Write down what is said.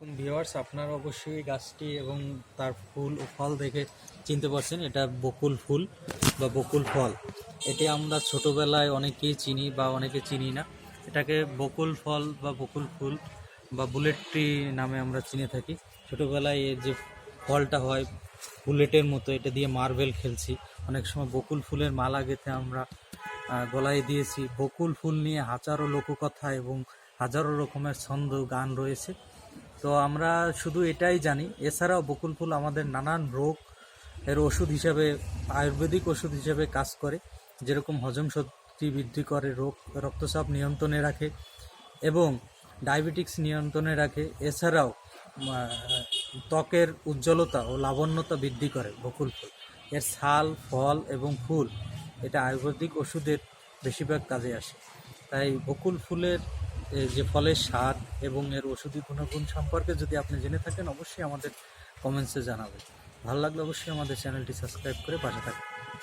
Viewers আপনারা অবশ্যই গাছটি এবং তার ফুল ও ফল দেখে চিনতে পারছেন, এটা বকুল ফুল বা বকুল ফল। এটি আমরা ছোটবেলায় অনেকেই চিনি বা অনেকে চিনি না। এটাকে বকুল ফল বা বকুল ফুল বা বুলেট ট্রি নামে আমরা চিনে থাকি। ছোটবেলায় এর যে ফলটা হয়, বুলেটের মতো, এটা দিয়ে মার্বেল খেলছি। অনেক সময় বকুল ফুলের মালা গেঁথে আমরা গলায় দিয়েছি। বকুল ফুল নিয়ে হাজারো লোককথা এবং হাজারো রকমের ছন্দ, গান রয়েছে। তো আমরা শুধু এটাই জানি, এছাড়াও বকুল ফুল আমাদের নানান রোগ এর ওষুধ হিসাবে, আয়ুর্বেদিক ওষুধ হিসাবে কাজ করে, যেরকম হজম শক্তি বৃদ্ধি করে, রোগ, রক্তচাপ নিয়ন্ত্রণে রাখে এবং ডায়াবেটিক্স নিয়ন্ত্রণে রাখে। এছাড়াও ত্বকের উজ্জ্বলতা ও লাবণ্যতা বৃদ্ধি করে বকুল ফুল এর ছাল, ফল এবং ফুল, এটা আয়ুর্বেদিক ওষুধের বেশিরভাগ কাজে আসে। তাই বকুল ফুলের যে ফলের স্বাদ এবং এর ওষুধি গুণগুণ সম্পর্কে যদি আপনি জেনে থাকেন, অবশ্যই আমাদের কমেন্টসে জানাবেন। ভালো লাগলে অবশ্যই আমাদের চ্যানেলটি সাবস্ক্রাইব করে পাশে থাকবেন।